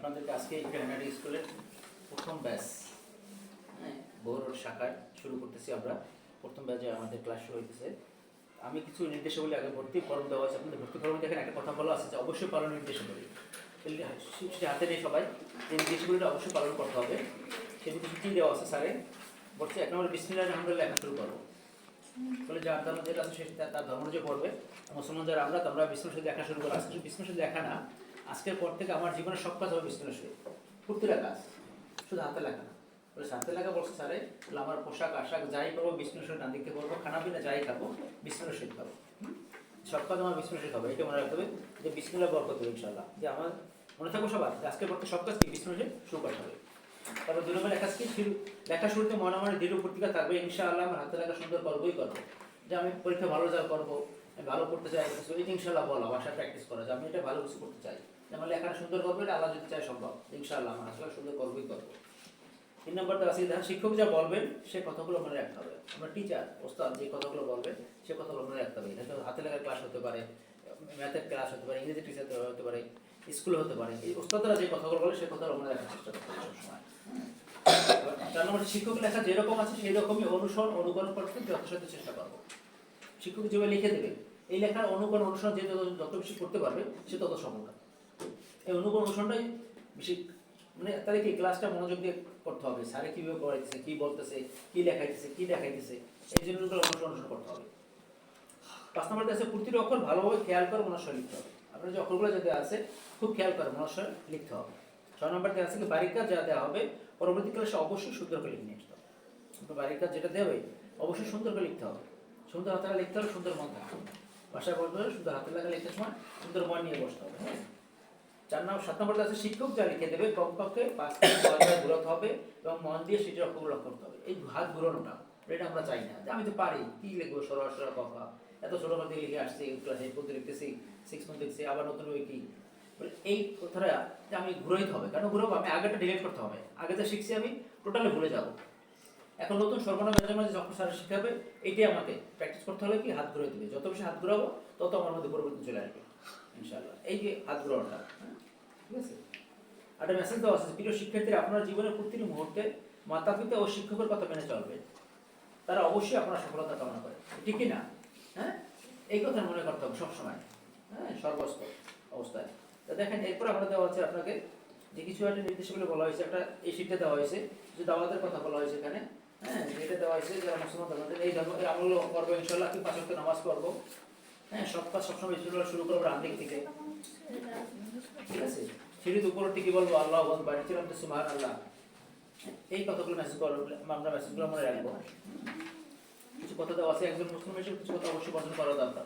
আপনাদেরকে আজকে ভেটেরিনারি স্কুলের প্রথম ব্যাচ হ্যাঁ বহরোড শাখায় শুরু করতেছি আমরা। প্রথম ব্যাচে আমাদের ক্লাস শুরু হইতেছে। আমি কিছু নির্দেশাবলী আগে ভর্তি ফর্ম দেওয়া আছে, আপনাদের ভর্তি ফর্মে দেখেন একটা কথা বলা আছে যে অবশ্যই পালন নির্দেশাবলী। সেটা হাতে নেই সবাই এই নির্দেশাবলীটা অবশ্যই পালন করতে হবে। সেগুলো কী দেওয়া আছে স্যারে বলছে, এক নম্বরে বিসমিল্লাহ আমরা লেখা শুরু করব বলে, যার ধর্ম যেটা আছে সেটা তার ধর্ম যে করবে মুসলমান যারা আমরা, তোমরা বিষ্ণুর সাথে দেখা শুরু করো। আজকে বিষ্ণুর সাথে দেখা না আজকের পর থেকে আমার জীবনে সব কাজ হবে সাথে প্রতিটা কাজ শুধু হাতে লেখা না। বলে হাতে লেখা বলছে, স্যারে বলে, আমার পোশাক, আশাক যাই বিষ্ণুর সাথে ডান দিকে করব খানা পিনা যাই খাব সাথে খাব। সব কাজ আমার সাথে হবে এটা মনে রাখতে হবে যে বিষ্ণুরা বরকত দেবে ইনশাল্লাহ যে আমার মনে থাকব সবার, যে আজকের পর থেকে সব কাজ কি? সাথে শুরু করতে হবে। তারপর দুই নম্বর লেখা কি? লেখা শুরুতে মনে মনে দৃঢ় প্রতিজ্ঞা থাকবে, ইনশাআল্লাহ, আমার হাতে লেখা সুন্দর করবোই করব। যে আমি পরীক্ষা ভালো যা করব ভালো করতে চাই, কিছু, ইনশাল্লাহ বলো বাসায় প্র্যাকটিস করা, যে আমি এটা ভালো কিছু করতে চাই। যে আমার লেখাটা সুন্দর করব এটা আল্লাহ যদি চাই সম্ভব, ইনশাল্লাহ, আমার লেখা সুন্দর করবোই করব তিন নম্বরটা আছে দেখা শিক্ষক যা বলবেন, সে কথাগুলো মনে রাখতে হবে। আমরা টিচার ওস্তাদ, যে কথাগুলো বলবেন, সে কথাগুলো মনে রাখতে হবে। এটা হাতে লেখার ক্লাস হতে পারে ম্যাথের ক্লাস হতে পারে, ইংরেজি টিচার হতে পারে স্কুলে হতে পারে। এই ওস্তাদরা যে কথাগুলো বলে, সে কথাগুলো মনে রাখার চেষ্টা করতে হবে সবসময়। চার নম্বর, শিক্ষক লেখা যেরকম আছে সেই রকমই অনুসরণ, অনুকরণ করতে যথাসাধ্য চেষ্টা করব। শিক্ষক যেভাবে লিখে দেবে এই লেখার অনুকরণ অনুসরণ যে যত বেশি করতে পারবে, সে তত সফলতা এই অনুকরণ অনুসরণটাই বেশি মানে তাদেরকে ক্লাসটা মনোযোগ দিয়ে করতে হবে। স্যারে কীভাবে করাইতেছে কী বলতেছে, কী লেখাইতেছে, কী দেখাইতেছে, এই জিনিসগুলো অনুসরণ অনুসরণ করতে হবে। পাঁচ নম্বরটা আছে প্রতিটি অক্ষর ভালোভাবে খেয়াল করে মনস্বর লিখতে হবে। আপনার যে অক্ষরগুলো যাতে আছে, খুব খেয়াল করে মনস্বর লিখতে হবে। ছয় নম্বরটা আছে কি বাড়ির কাজ যা দেওয়া হবে, পরবর্তী ক্লাসে অবশ্যই সুন্দর করে লিখে নিয়ে আসতে হবে বাড়ির কাজ যেটা দেবে অবশ্যই সুন্দর করে লিখতে হবে। সুন্দর হাতে লিখতে হবে, সুন্দর মন থাকতে হবে ভাষা বলতে হলে সুন্দর হাতে লাগা লিখতে সময় সুন্দর মন নিয়ে বসতে হবে হ্যাঁ? চার নম্বর সাত নম্বরটা আছে শিক্ষক যা লিখে দেবে, কমপক্ষে পাঁচ থেকে ঘুরাতে হবে এবং মন দিয়ে সেটির অক্ষরগুলো করতে হবে। এই হাত ঘুরানোটা, এটা আমরা চাই না। যে আমি তো পারি, কি লিখব সরা সরা কথা এত ছোট মধ্যে লিখে আসছি ক্লাসে পড়তে লিখতেছি সিক্স মন্থ লিখছি আবার নতুন ওই কি? এই কথাটা যে আমি ঘুরাইতে হবে, কেন ঘুরাবো? আমি আগেটা ডিলিট করতে হবে। আগে যা শিখছি আমি টোটালি ভুলে যাব। এখন নতুন সর্বনাম মাঝে মাঝে যখন স্যার শেখাবে এইটাই আমাকে প্র্যাকটিস করতে হলে কি? হাত ঘুরাই দেবে। যত বেশি হাত ঘুরাবো, তত আমার মধ্যে পরিবর্তন চলে আসবে, ইনশাআল্লাহ। এই যে হাত ঘুরানোটা হ্যাঁ? ঠিক আছে? একটা মেসেজ দেওয়া আছে, প্রিয় শিক্ষার্থীরা, আপনার জীবনের প্রতিটি মুহূর্তে মাতা পিতা ও শিক্ষকের কথা মেনে চলবে। তারা অবশ্যই আপনার সফলতা কামনা করে। ঠিক কি না? হ্যাঁ? এই কথা মনে করতে হবে সবসময়। হ্যাঁ? সর্বস্ত অবস্থায়। তো দেখেন, এরপর আমরা দেওয়া হচ্ছে আপনাকে যে কিছু একটা নির্দেশগুলো বলা হয়েছে, একটা এই শিক্ষা দেওয়া হয়েছে, যে দাওয়াতের কথা বলা হয়েছে এখানে। হ্যাঁ মুসলমান ওয়াক্ত নামাজ পড়ব। হ্যাঁ আল্লাহ বাড়ি মেসেজ করব আমরা রাখব। কিছু কথা দেওয়া আছে, একজন মুসলিম হিসেবে করা দরকার।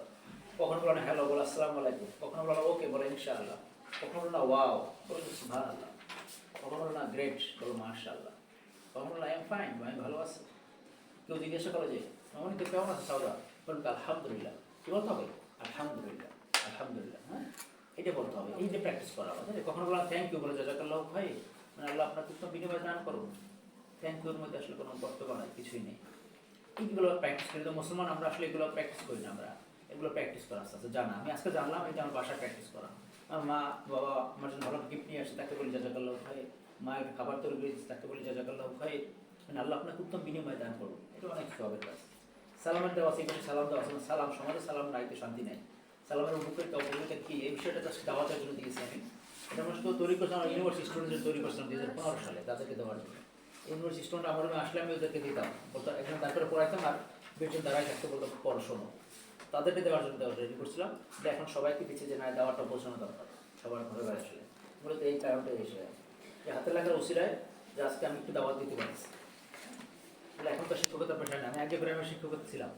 কখনো বলো না, হ্যালো, বলো, আসসালামু আলাইকুম। কখনো বলো ওকে, বলো, ইনশাআল্লাহ। কখনো না, ওয়াও, বলো আল্লাহ কখনো না, গ্রেট, বলো, মাশাআল্লাহ। কখনো বলো আই এম ফাইন আমি ভালো আছি। কেউ জিজ্ঞাসা করো যে, মামনি তো কেমন আছে, সাউদা? বলুন আলহামদুলিল্লাহ। কি বলতে হবে? আলহামদুলিল্লাহ আলহামদুলিল্লাহ। হ্যাঁ? এটা বলতে হবে। এই যে প্র্যাকটিস করা আমাদের কখনো বলা থ্যাংক ইউ বলে জাজাকাল্লাহ ভাই মানে আল্লাহ আপনার উত্তম বিনিময় দান করুন। থ্যাংক ইউর মধ্যে আসলে কোনো বক্তব্য নাই, কিছুই নেই। এইগুলো প্র্যাকটিস করি। তো মুসলমান, আমরা আসলে এগুলো প্র্যাকটিস করি না আমরা। এগুলো প্র্যাকটিস করা আস্তে আস্তে জানা। আমি আজকে জানলাম, এটা আমার বাসায় প্র্যাকটিস করা। আমার মা, বাবা, আমার জন্য ভালো গিফট নিয়ে আসে তাকে বলি জাজাকাল্লাহ ভাই মা একটা খাবার তৈরি করেছে তাকে বলি, জাজাকাল্লাহ ভাই মানে আল্লাহ আপনাকে উত্তম বিনিময় দান করুন। এটা অনেক সবের কাজ। সালামের দেওয়া আছে এখানে সালাম দেওয়া আছে সালাম, সমাজে সালাম রাইতে শান্তি নেই। সালামের উপকারিতা, অপকারিতা কি? এই বিষয়টা জাস্ট দাওয়াতের জন্য দিয়েছি আমি। এটা আমরা শুধু তৈরি করছিলাম ইউনিভার্সিটি স্টুডেন্টদের তৈরি করছিলাম দুই হাজার পনেরো সালে তাদেরকে দেওয়ার জন্য। ইউনিভার্সিটি স্টুডেন্ট আমার রুমে আসলে আমি ওদেরকে দিতাম। বলতো একজন তারপরে পড়াইতাম আর বেশি দাঁড়াই থাকতে বলতো পড়াশোনা তাদেরকে দেওয়ার জন্য দেওয়া রেডি করছিলাম। এখন সবাইকে দিচ্ছে যে, না দেওয়াটা পৌঁছানো দরকার। সবার ঘরে বাইরে মূলত এই কারণটা এসে হাতে লেখার ওসিরায় যে আজকে আমি একটু দাওয়াত দিতে পারছি। এখন তো শিক্ষকতা পেশায় না, আমি আগে আমি শিক্ষকতা ছিলাম।